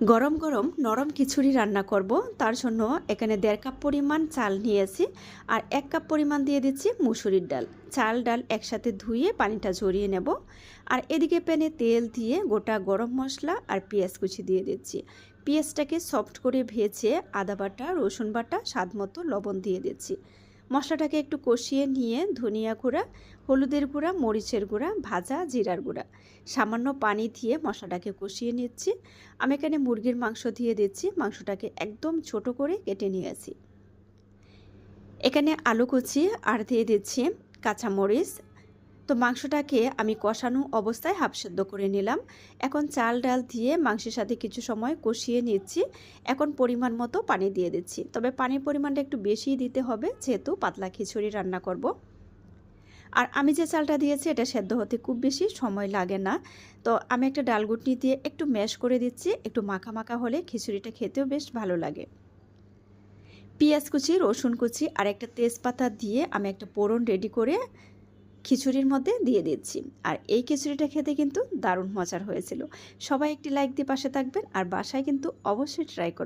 গরম গরম নরম খিচুড়ি রান্না করব। তার জন্য এখানে দেড় কাপ পরিমাণ চাল নিয়েছি আর এক কাপ পরিমাণ দিয়ে দিচ্ছি মুসুরির ডাল। চাল, ডাল একসাথে ধুয়ে পানিটা ঝরিয়ে নেব। আর এদিকে প্যানে তেল দিয়ে গোটা গরম মশলা আর পেঁয়াজ কুচি দিয়ে দিচ্ছি। পেঁয়াজটাকে সফট করে ভেজে আদা বাটা, রসুন বাটা, স্বাদ মতো লবণ দিয়ে দিচ্ছি। মশলাটাকে একটু কষিয়ে নিয়ে ধনিয়া গুঁড়া, হলুদের গুঁড়া, মরিচের গুঁড়া, ভাজা, জিরার গুঁড়া। সামান্য পানি দিয়ে মশলাটাকে কষিয়ে নিচ্ছি। আমি এখানে মুরগির মাংস দিয়ে দিচ্ছি। মাংসটাকে একদম ছোট করে কেটে নিয়েছি। এখানে আলু কুচি আর দিয়ে দিচ্ছি কাঁচামরিচ তো মাংসটাকে আমি কষানো অবস্থায় হাফ সেদ্ধ করে নিলাম। এখন চাল ডাল দিয়ে মাংসের সাথে কিছু সময় কষিয়ে নিচ্ছি। এখন পরিমাণ মতো পানি দিয়ে দিচ্ছি। তবে পানির পরিমাণটা একটু বেশি দিতে হবে, যেহেতু পাতলা খিচুড়ি রান্না করব। আর আমি যে চালটা দিয়েছি, এটা সেদ্ধ হতে খুব বেশি সময় লাগে না। তো আমি একটা ডালগুটনি দিয়ে একটু ম্যাশ করে দিচ্ছি। একটু মাখা মাখা হলে খিচুড়িটা খেতেও বেশ ভালো লাগে। পেঁয়াজ কুচি, রসুন কুচি আর একটা তেজপাতা দিয়ে আমি একটা পোড়ন রেডি করে খিচুড়ির মধ্যে দিয়ে দিচ্ছি। আর এই খিচুড়িটা খেতে কিন্তু দারুণ মজার হয়েছিল। সবাই একটি লাইক দিয়ে পাশে থাকবেন। আর বাসায় কিন্তু অবশ্যই ট্রাই করবেন।